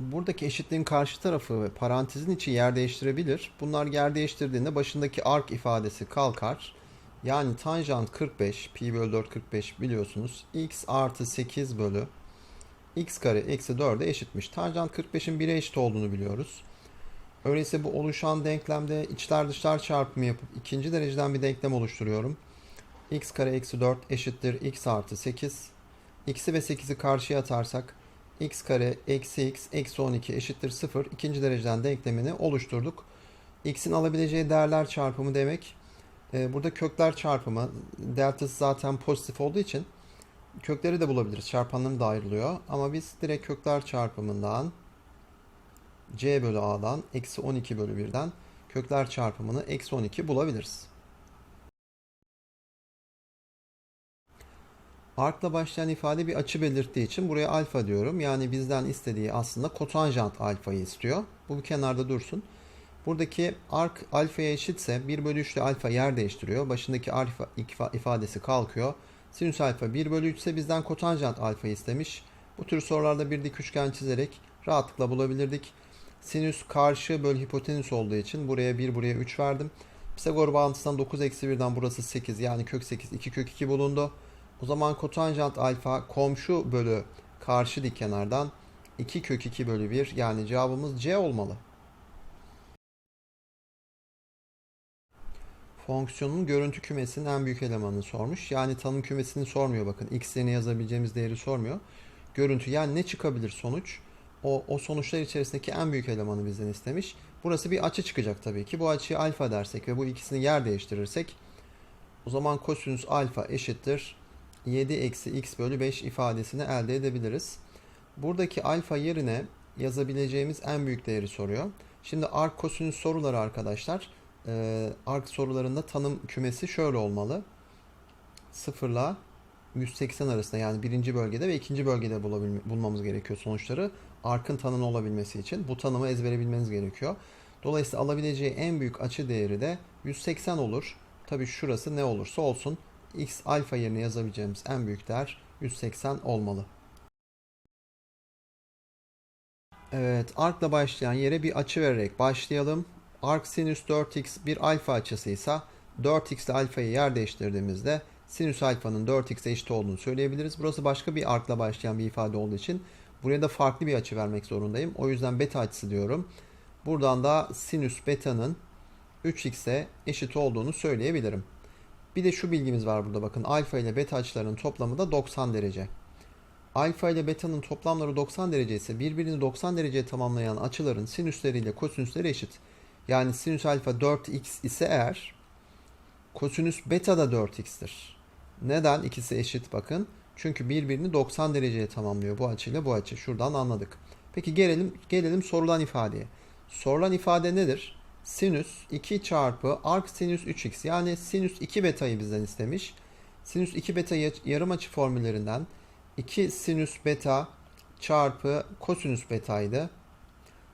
buradaki eşitliğin karşı tarafı ve parantezin içi yer değiştirebilir. Bunlar yer değiştirdiğinde başındaki arc ifadesi kalkar. Yani tanjant 45, pi bölü 4 45 biliyorsunuz. x artı 8 bölü x kare eksi 4'e eşitmiş. Tanjant 45'in 1'e eşit olduğunu biliyoruz. Öyleyse bu oluşan denklemde içler dışlar çarpımı yapıp ikinci dereceden bir denklem oluşturuyorum. x kare eksi 4 eşittir x artı 8. x'i ve 8'i karşıya atarsak x kare eksi x eksi 12 eşittir 0. İkinci dereceden denklemini oluşturduk. x'in alabileceği değerler çarpımı demek. Ee, burada kökler çarpımı. Deltası zaten pozitif olduğu için kökleri de bulabiliriz. Çarpanlarım da ayrılıyor. Ama biz direkt kökler çarpımından c bölü a'dan eksi 12 bölü 1'den kökler çarpımını eksi 12 bulabiliriz. Arc'la başlayan ifade bir açı belirttiği için buraya alfa diyorum. Yani bizden istediği aslında kotanjant alfayı istiyor. Bu bir kenarda dursun. Buradaki arc alfaya eşitse 1 bölü 3 ile alfa yer değiştiriyor. Başındaki alfa ifa- ifadesi kalkıyor. Sinüs alfa 1 bölü 3 ise bizden kotanjant alfayı istemiş. Bu tür sorularda bir dik üçgen çizerek rahatlıkla bulabilirdik. Sinüs karşı bölü hipotenüs olduğu için buraya 1 buraya 3 verdim. Pisagor bağıntısından 9 eksi 1'den burası 8 yani kök 8 2 kök 2 bulundu. O zaman kotanjant alfa komşu bölü karşı dik kenardan 2 kök 2 bölü 1 yani cevabımız C olmalı. Fonksiyonun görüntü kümesinin en büyük elemanını sormuş. Yani tanım kümesini sormuyor bakın. X yerine yazabileceğimiz değeri sormuyor. Görüntü yani ne çıkabilir sonuç? O, o sonuçlar içerisindeki en büyük elemanı bizden istemiş. Burası bir açı çıkacak tabii ki. Bu açıyı alfa dersek ve bu ikisini yer değiştirirsek o zaman kosinüs alfa eşittir 7 eksi x bölü 5 ifadesini elde edebiliriz. Buradaki alfa yerine yazabileceğimiz en büyük değeri soruyor. Şimdi arc kosinüs soruları arkadaşlar. Ee, arc sorularında tanım kümesi şöyle olmalı. 0 ile 180 arasında yani birinci bölgede ve ikinci bölgede bulmamız gerekiyor sonuçları. Arc'ın tanımı olabilmesi için bu tanımı ezbere bilmeniz gerekiyor. Dolayısıyla alabileceği en büyük açı değeri de 180 olur. Tabi şurası ne olursa olsun x alfa yerine yazabileceğimiz en büyük değer 180 olmalı. Evet, arc'la başlayan yere bir açı vererek başlayalım. Arc sinüs 4x bir alfa açısıysa 4x ile alfayı yer değiştirdiğimizde sinüs alfanın 4x'e eşit olduğunu söyleyebiliriz. Burası başka bir arc'la başlayan bir ifade olduğu için buraya da farklı bir açı vermek zorundayım. O yüzden beta açısı diyorum. Buradan da sinüs beta'nın 3x'e eşit olduğunu söyleyebilirim. Bir de şu bilgimiz var burada bakın. Alfa ile beta açılarının toplamı da 90 derece. Alfa ile beta'nın toplamları 90 derece ise birbirini 90 dereceye tamamlayan açıların sinüsleri ile kosinüsleri eşit. Yani sinüs alfa 4x ise eğer kosinüs beta da 4x'tir. Neden ikisi eşit bakın? Çünkü birbirini 90 dereceye tamamlıyor bu açıyla bu açı. Şuradan anladık. Peki gelelim gelelim sorulan ifadeye. Sorulan ifade nedir? Sinüs 2 çarpı arc sinüs 3x yani sinüs 2 beta'yı bizden istemiş. Sinüs 2 beta ya- yarım açı formüllerinden 2 sinüs beta çarpı kosinüs betaydı.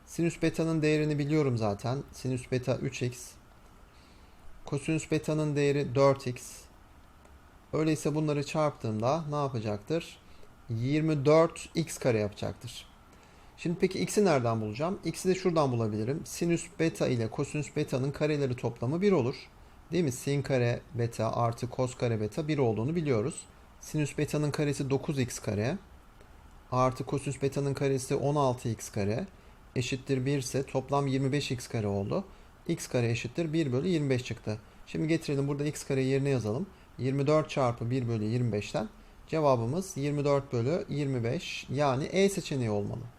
Sinüs beta'nın değerini biliyorum zaten. Sinüs beta 3x. Kosinüs beta'nın değeri 4x. Öyleyse bunları çarptığımda ne yapacaktır? 24x kare yapacaktır. Şimdi peki x'i nereden bulacağım? X'i de şuradan bulabilirim. Sinüs beta ile kosinüs beta'nın kareleri toplamı 1 olur. Değil mi? Sin kare beta artı kos kare beta 1 olduğunu biliyoruz. Sinüs beta'nın karesi 9x kare artı kosinüs beta'nın karesi 16x kare eşittir 1 ise toplam 25x kare oldu. x kare eşittir 1 bölü 25 çıktı. Şimdi getirelim burada x kare yerine yazalım. 24 çarpı 1 bölü 25'ten cevabımız 24 bölü 25 yani E seçeneği olmalı.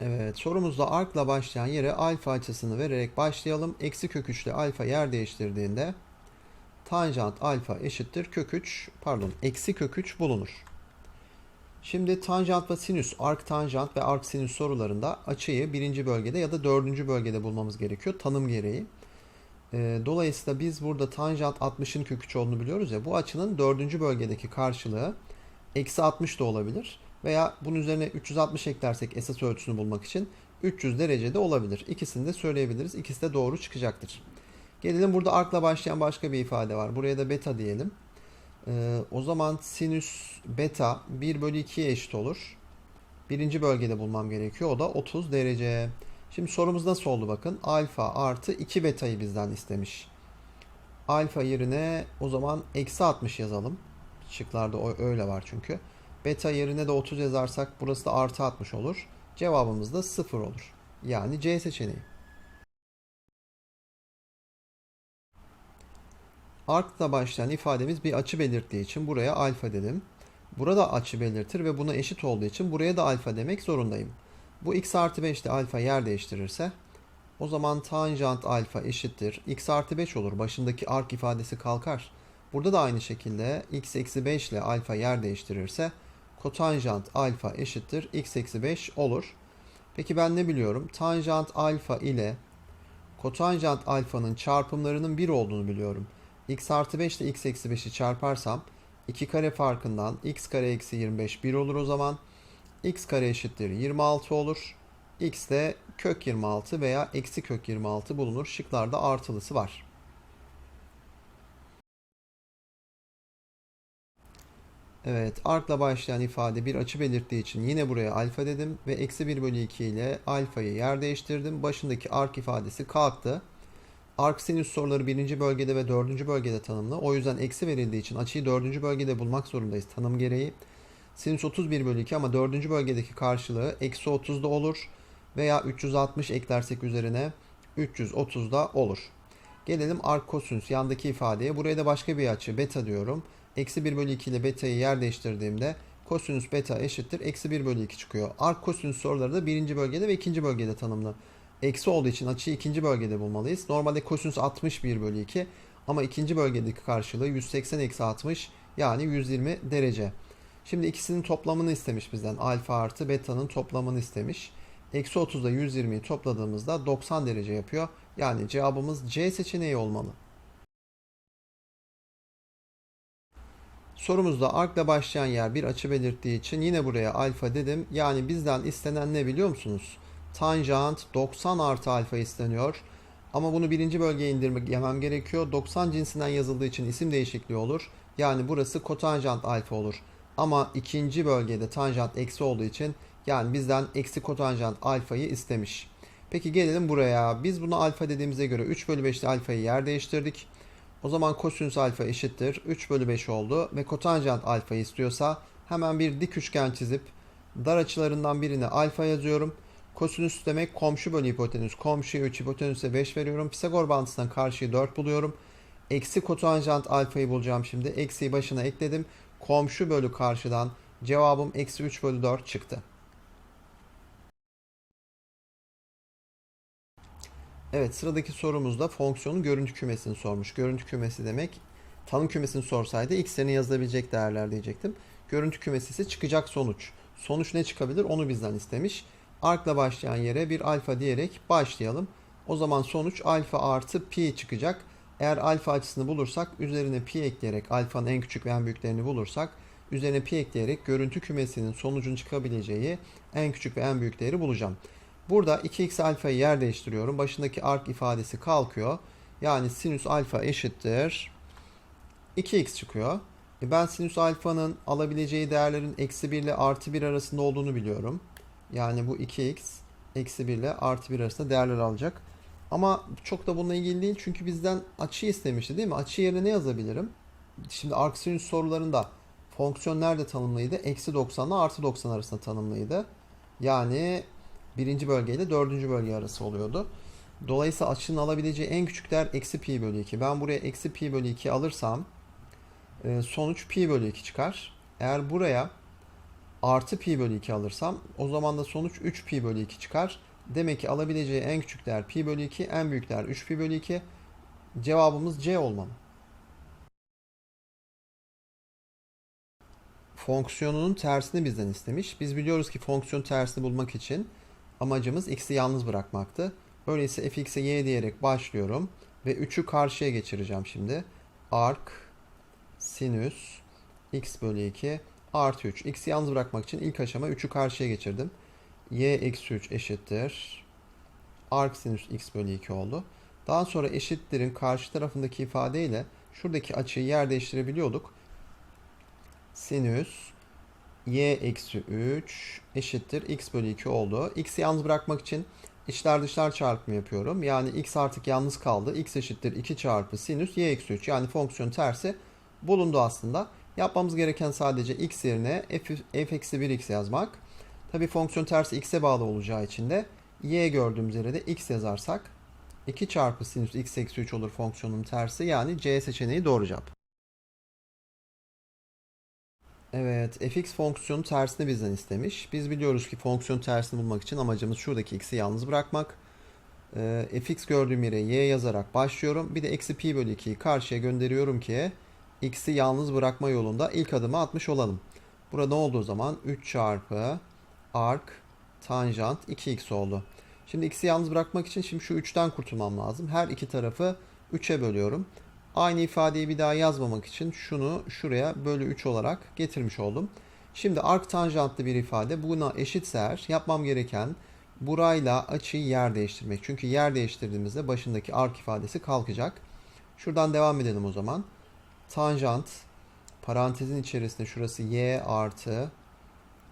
Evet sorumuzda arc'la başlayan yere alfa açısını vererek başlayalım. Eksi kök 3 ile alfa yer değiştirdiğinde tanjant alfa eşittir kök 3 pardon eksi kök 3 bulunur. Şimdi tanjant ve sinüs, arc tanjant ve arc sinüs sorularında açıyı birinci bölgede ya da dördüncü bölgede bulmamız gerekiyor tanım gereği. Ee, dolayısıyla biz burada tanjant 60'ın kök 3 olduğunu biliyoruz ya bu açının dördüncü bölgedeki karşılığı eksi 60 da olabilir. Veya bunun üzerine 360 eklersek esas ölçüsünü bulmak için 300 derecede olabilir. İkisini de söyleyebiliriz. İkisi de doğru çıkacaktır. Gelelim burada arc'la başlayan başka bir ifade var. Buraya da beta diyelim. Ee, o zaman sinüs beta 1 bölü 2'ye eşit olur. Birinci bölgede bulmam gerekiyor. O da 30 derece. Şimdi sorumuz nasıl oldu bakın. Alfa artı 2 betayı bizden istemiş. Alfa yerine o zaman eksi 60 yazalım. Şıklarda öyle var çünkü. Beta yerine de 30 yazarsak burası da artı 60 olur. Cevabımız da 0 olur. Yani C seçeneği. Arc'la başlayan ifademiz bir açı belirttiği için buraya alfa dedim. Burada açı belirtir ve buna eşit olduğu için buraya da alfa demek zorundayım. Bu x artı 5 ile alfa yer değiştirirse o zaman tanjant alfa eşittir. x artı 5 olur. Başındaki arc ifadesi kalkar. Burada da aynı şekilde x eksi 5 ile alfa yer değiştirirse kotanjant alfa eşittir. x eksi 5 olur. Peki ben ne biliyorum? Tanjant alfa ile kotanjant alfanın çarpımlarının 1 olduğunu biliyorum. x artı 5 ile x eksi 5'i çarparsam 2 kare farkından x kare eksi 25 1 olur o zaman. x kare eşittir 26 olur. x de kök 26 veya eksi kök 26 bulunur. Şıklarda artılısı var. Evet, arc'la başlayan ifade bir açı belirttiği için yine buraya alfa dedim ve eksi 1 bölü 2 ile alfayı yer değiştirdim. Başındaki arc ifadesi kalktı. Arc sinüs soruları birinci bölgede ve dördüncü bölgede tanımlı. O yüzden eksi verildiği için açıyı dördüncü bölgede bulmak zorundayız tanım gereği. Sinüs 31 bölü 2 ama dördüncü bölgedeki karşılığı eksi 30'da olur. Veya 360 eklersek üzerine 330'da olur. Gelelim arc kosinüs yandaki ifadeye. Buraya da başka bir açı beta diyorum. Eksi 1 bölü 2 ile beta'yı yer değiştirdiğimde kosinüs beta eşittir. Eksi 1 bölü 2 çıkıyor. Arc kosinüs soruları da birinci bölgede ve ikinci bölgede tanımlı. Eksi olduğu için açıyı ikinci bölgede bulmalıyız. Normalde kosinüs 61 bölü 2 ama ikinci bölgedeki karşılığı 180 eksi 60 yani 120 derece. Şimdi ikisinin toplamını istemiş bizden. Alfa artı beta'nın toplamını istemiş. Eksi 30 ile 120'yi topladığımızda 90 derece yapıyor. Yani cevabımız C seçeneği olmalı. Sorumuzda arc ile başlayan yer bir açı belirttiği için yine buraya alfa dedim. Yani bizden istenen ne biliyor musunuz? Tanjant 90 artı alfa isteniyor. Ama bunu birinci bölgeye indirmek yemem gerekiyor. 90 cinsinden yazıldığı için isim değişikliği olur. Yani burası kotanjant alfa olur. Ama ikinci bölgede tanjant eksi olduğu için yani bizden eksi kotanjant alfayı istemiş. Peki gelelim buraya. Biz bunu alfa dediğimize göre 3 bölü 5'te alfayı yer değiştirdik. O zaman kosinüs alfa eşittir. 3 bölü 5 oldu. Ve kotanjant alfayı istiyorsa hemen bir dik üçgen çizip dar açılarından birine alfa yazıyorum. Kosinüs demek komşu bölü hipotenüs. Komşuya 3 hipotenüse 5 veriyorum. Pisagor bağıntısından karşıyı 4 buluyorum. Eksi kotanjant alfayı bulacağım şimdi. Eksiyi başına ekledim. Komşu bölü karşıdan cevabım eksi 3 bölü 4 çıktı. Evet sıradaki sorumuzda fonksiyonun görüntü kümesini sormuş. Görüntü kümesi demek tanım kümesini sorsaydı x'lerini yazılabilecek değerler diyecektim. Görüntü kümesi ise çıkacak sonuç. Sonuç ne çıkabilir onu bizden istemiş. Arc'la başlayan yere bir alfa diyerek başlayalım. O zaman sonuç alfa artı pi çıkacak. Eğer alfa açısını bulursak üzerine pi ekleyerek alfanın en küçük ve en büyüklerini bulursak üzerine pi ekleyerek görüntü kümesinin sonucun çıkabileceği en küçük ve en büyük değeri bulacağım. Burada 2x alfayı yer değiştiriyorum. Başındaki arc ifadesi kalkıyor. Yani sinüs alfa eşittir 2x çıkıyor. E ben sinüs alfanın alabileceği değerlerin eksi 1 ile artı 1 arasında olduğunu biliyorum. Yani bu 2x eksi 1 ile artı 1 arasında değerler alacak. Ama çok da bununla ilgili değil. Çünkü bizden açı istemişti değil mi? Açı yerine ne yazabilirim? Şimdi arcsinüs sorularında fonksiyon nerede tanımlıydı? Eksi 90 ile artı 90 arasında tanımlıydı. Yani birinci bölge ile dördüncü bölge arası oluyordu. Dolayısıyla açının alabileceği en küçük değer eksi pi bölü 2. Ben buraya eksi pi bölü 2 alırsam e, sonuç pi bölü 2 çıkar. Eğer buraya artı pi bölü 2 alırsam o zaman da sonuç 3 pi bölü 2 çıkar. Demek ki alabileceği en küçük değer pi bölü 2, en büyük değer 3 pi bölü 2. Cevabımız C olmalı. Fonksiyonunun tersini bizden istemiş. Biz biliyoruz ki fonksiyon tersini bulmak için amacımız x'i yalnız bırakmaktı. Öyleyse fx'e y diyerek başlıyorum ve 3'ü karşıya geçireceğim şimdi. Arc sinüs x bölü 2 artı 3. X'i yalnız bırakmak için ilk aşama 3'ü karşıya geçirdim. y eksi 3 eşittir. Arc sinüs x bölü 2 oldu. Daha sonra eşittirin karşı tarafındaki ifadeyle şuradaki açıyı yer değiştirebiliyorduk. sinüs y eksi 3 eşittir x bölü 2 oldu. X'i yalnız bırakmak için içler dışlar çarpımı yapıyorum. Yani x artık yalnız kaldı. x eşittir 2 çarpı sinüs y eksi 3 yani fonksiyon tersi bulundu aslında. Yapmamız gereken sadece x yerine f, eksi 1x yazmak. Tabi fonksiyon tersi x'e bağlı olacağı için de y gördüğümüz yere de x yazarsak 2 çarpı sinüs x eksi 3 olur fonksiyonun tersi yani C seçeneği doğru cevap. Evet, fx fonksiyonu tersini bizden istemiş. Biz biliyoruz ki fonksiyon tersini bulmak için amacımız şuradaki x'i yalnız bırakmak. Ee, fx gördüğüm yere y yazarak başlıyorum. Bir de eksi pi bölü 2'yi karşıya gönderiyorum ki x'i yalnız bırakma yolunda ilk adımı atmış olalım. Burada ne oldu zaman? 3 çarpı arc tanjant 2x oldu. Şimdi x'i yalnız bırakmak için şimdi şu 3'ten kurtulmam lazım. Her iki tarafı 3'e bölüyorum. Aynı ifadeyi bir daha yazmamak için şunu şuraya bölü 3 olarak getirmiş oldum. Şimdi arc tanjantlı bir ifade buna eşitse eğer yapmam gereken burayla açıyı yer değiştirmek. Çünkü yer değiştirdiğimizde başındaki arc ifadesi kalkacak. Şuradan devam edelim o zaman. Tanjant parantezin içerisinde şurası y artı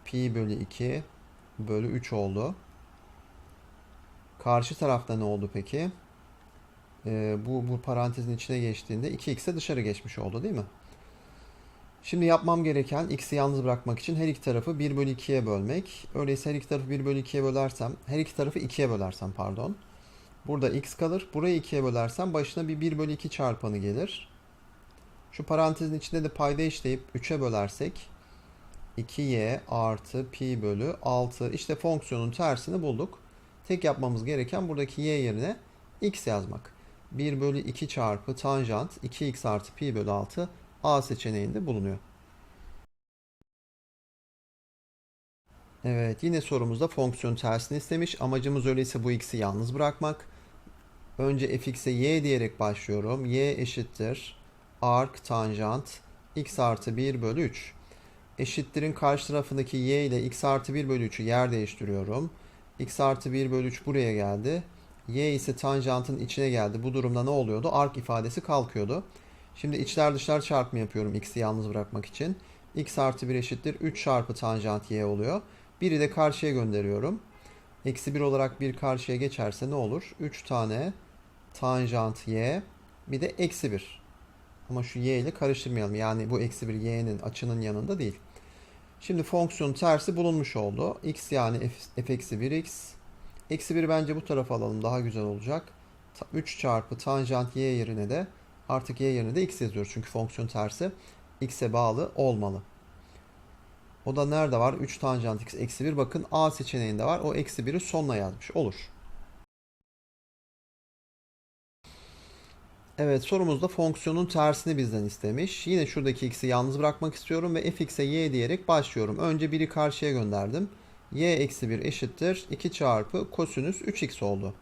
pi bölü 2 bölü 3 oldu. Karşı tarafta ne oldu peki? Ee, bu, bu parantezin içine geçtiğinde 2x'e dışarı geçmiş oldu değil mi? Şimdi yapmam gereken x'i yalnız bırakmak için her iki tarafı 1 bölü 2'ye bölmek. Öyleyse her iki tarafı 1 bölü 2'ye bölersem, her iki tarafı 2'ye bölersem pardon. Burada x kalır. Burayı 2'ye bölersem başına bir 1 bölü 2 çarpanı gelir. Şu parantezin içinde de payda işleyip 3'e bölersek 2y artı pi bölü 6. İşte fonksiyonun tersini bulduk. Tek yapmamız gereken buradaki y yerine x yazmak. 1 bölü 2 çarpı tanjant 2x artı pi bölü 6 A seçeneğinde bulunuyor. Evet yine sorumuzda fonksiyon tersini istemiş. Amacımız öyleyse bu x'i yalnız bırakmak. Önce fx'e y diyerek başlıyorum. y eşittir arc tanjant x artı 1 bölü 3. Eşittirin karşı tarafındaki y ile x artı 1 bölü 3'ü yer değiştiriyorum. x artı 1 bölü 3 buraya geldi. Y ise tanjantın içine geldi. Bu durumda ne oluyordu? Arc ifadesi kalkıyordu. Şimdi içler dışlar çarpımı yapıyorum x'i yalnız bırakmak için. x artı 1 eşittir 3 çarpı tanjant y oluyor. Biri de karşıya gönderiyorum. Eksi 1 olarak bir karşıya geçerse ne olur? 3 tane tanjant y bir de eksi 1. Ama şu y ile karıştırmayalım. Yani bu eksi 1 y'nin açının yanında değil. Şimdi fonksiyonun tersi bulunmuş oldu. x yani f, f eksi 1x. Eksi 1 bence bu tarafa alalım daha güzel olacak. 3 çarpı tanjant y yerine de artık y yerine de x yazıyoruz. Çünkü fonksiyon tersi x'e bağlı olmalı. O da nerede var? 3 tanjant x eksi 1. Bakın A seçeneğinde var. O eksi 1'i sonuna yazmış. Olur. Evet sorumuzda fonksiyonun tersini bizden istemiş. Yine şuradaki x'i yalnız bırakmak istiyorum ve fx'e y diyerek başlıyorum. Önce biri karşıya gönderdim. Y eksi 1 eşittir 2 çarpı kosinüs 3x oldu.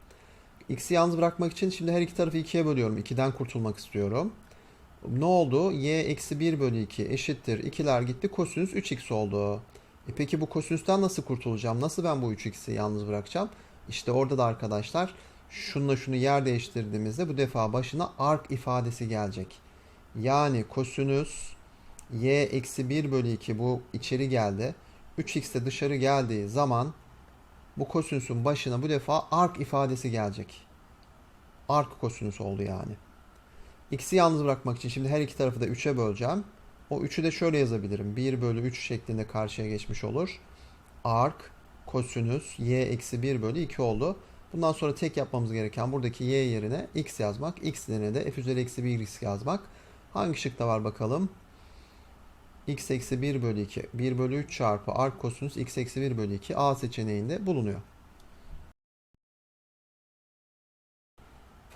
x'i yalnız bırakmak için şimdi her iki tarafı 2'ye bölüyorum. 2'den kurtulmak istiyorum. Ne oldu? y eksi 1 bölü 2 eşittir. 2'ler gitti kosinüs 3x oldu. E peki bu kosinüsten nasıl kurtulacağım? Nasıl ben bu 3x'i yalnız bırakacağım? İşte orada da arkadaşlar şununla şunu yer değiştirdiğimizde bu defa başına arc ifadesi gelecek. Yani kosinüs y eksi 1 bölü 2 bu içeri geldi. 3x de dışarı geldiği zaman bu kosinüsün başına bu defa arc ifadesi gelecek. Arc kosinüs oldu yani. X'i yalnız bırakmak için şimdi her iki tarafı da 3'e böleceğim. O 3'ü de şöyle yazabilirim. 1 bölü 3 şeklinde karşıya geçmiş olur. Arc kosinüs y eksi 1 bölü 2 oldu. Bundan sonra tek yapmamız gereken buradaki y yerine x yazmak. x yerine de f üzeri eksi 1 x yazmak. Hangi şıkta var bakalım? X eksi 1 bölü 2. 1 bölü 3 çarpı arc kosinüs x eksi 1 bölü 2 a seçeneğinde bulunuyor.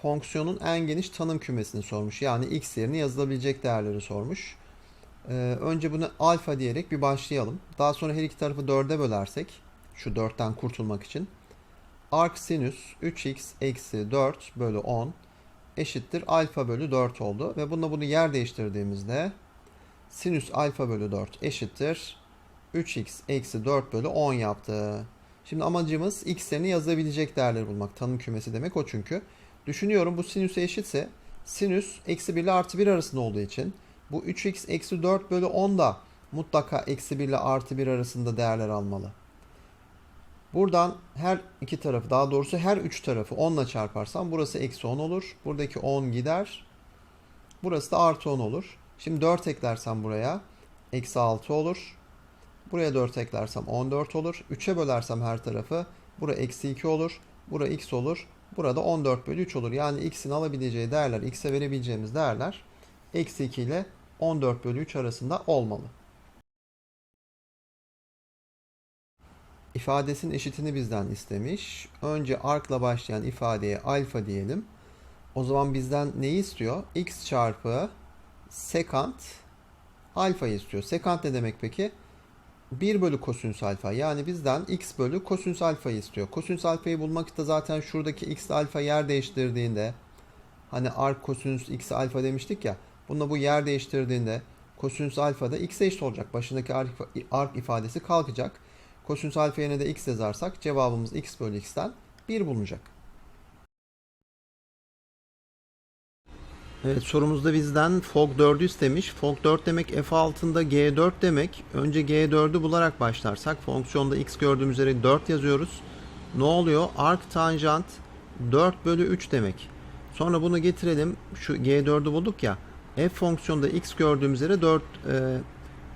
Fonksiyonun en geniş tanım kümesini sormuş. Yani x yerine yazılabilecek değerleri sormuş. Ee, önce bunu alfa diyerek bir başlayalım. Daha sonra her iki tarafı 4'e bölersek şu 4'ten kurtulmak için arc sinüs 3x eksi 4 bölü 10 eşittir alfa bölü 4 oldu. Ve bununla bunu yer değiştirdiğimizde sinüs alfa bölü 4 eşittir 3x eksi 4 bölü 10 yaptı. Şimdi amacımız x'lerini yazabilecek değerleri bulmak. Tanım kümesi demek o çünkü. Düşünüyorum bu sinüse eşitse sinüs eksi 1 ile artı 1 arasında olduğu için bu 3x eksi 4 bölü 10 da mutlaka eksi 1 ile artı 1 arasında değerler almalı. Buradan her iki tarafı daha doğrusu her üç tarafı 10 ile çarparsam burası eksi 10 olur. Buradaki 10 gider. Burası da artı 10 olur. Şimdi 4 eklersem buraya eksi 6 olur. Buraya 4 eklersem 14 olur. 3'e bölersem her tarafı bura eksi 2 olur. Bura x olur. Burada 14 bölü 3 olur. Yani x'in alabileceği değerler, x'e verebileceğimiz değerler eksi 2 ile 14 bölü 3 arasında olmalı. İfadesinin eşitini bizden istemiş. Önce arkla başlayan ifadeye alfa diyelim. O zaman bizden neyi istiyor? x çarpı sekant alfayı istiyor. Sekant ne demek peki? 1 bölü kosinüs alfa. Yani bizden x bölü kosinüs alfayı istiyor. Kosinüs alfayı bulmak da zaten şuradaki x alfa yer değiştirdiğinde hani arc kosinüs x alfa demiştik ya. Bununla bu yer değiştirdiğinde kosinüs alfa da x'e eşit olacak. Başındaki arc, ifadesi kalkacak. Kosinüs alfa yerine de x yazarsak cevabımız x bölü x'ten 1 bulunacak. Evet sorumuzda bizden fog 4'ü istemiş. Fog 4 demek f altında g4 demek. Önce g4'ü bularak başlarsak fonksiyonda x gördüğümüz üzere 4 yazıyoruz. Ne oluyor? Arc tanjant 4 bölü 3 demek. Sonra bunu getirelim. Şu g4'ü bulduk ya. f fonksiyonda x gördüğümüz üzere 4 e,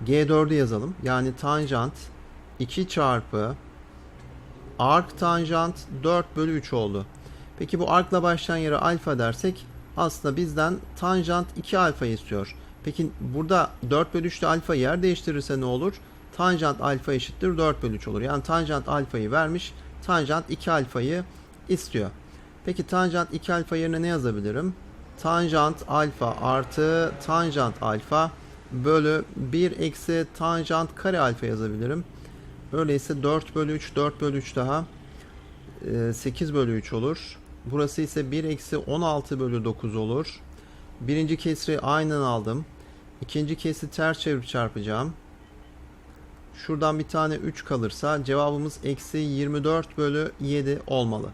g4'ü yazalım. Yani tanjant 2 çarpı arc tanjant 4 bölü 3 oldu. Peki bu arc'la başlayan yere alfa dersek aslında bizden tanjant 2 alfa istiyor. Peki burada 4 bölü 3'te alfa yer değiştirirse ne olur? Tanjant alfa eşittir 4 bölü 3 olur. Yani tanjant alfayı vermiş. Tanjant 2 alfayı istiyor. Peki tanjant 2 alfa yerine ne yazabilirim? Tanjant alfa artı tanjant alfa bölü 1 eksi tanjant kare alfa yazabilirim. Öyleyse 4 bölü 3 4 bölü 3 daha 8 bölü 3 olur. Burası ise 1 eksi 16 bölü 9 olur. Birinci kesri aynen aldım. İkinci kesri ters çevirip çarpacağım. Şuradan bir tane 3 kalırsa cevabımız eksi 24 bölü 7 olmalı.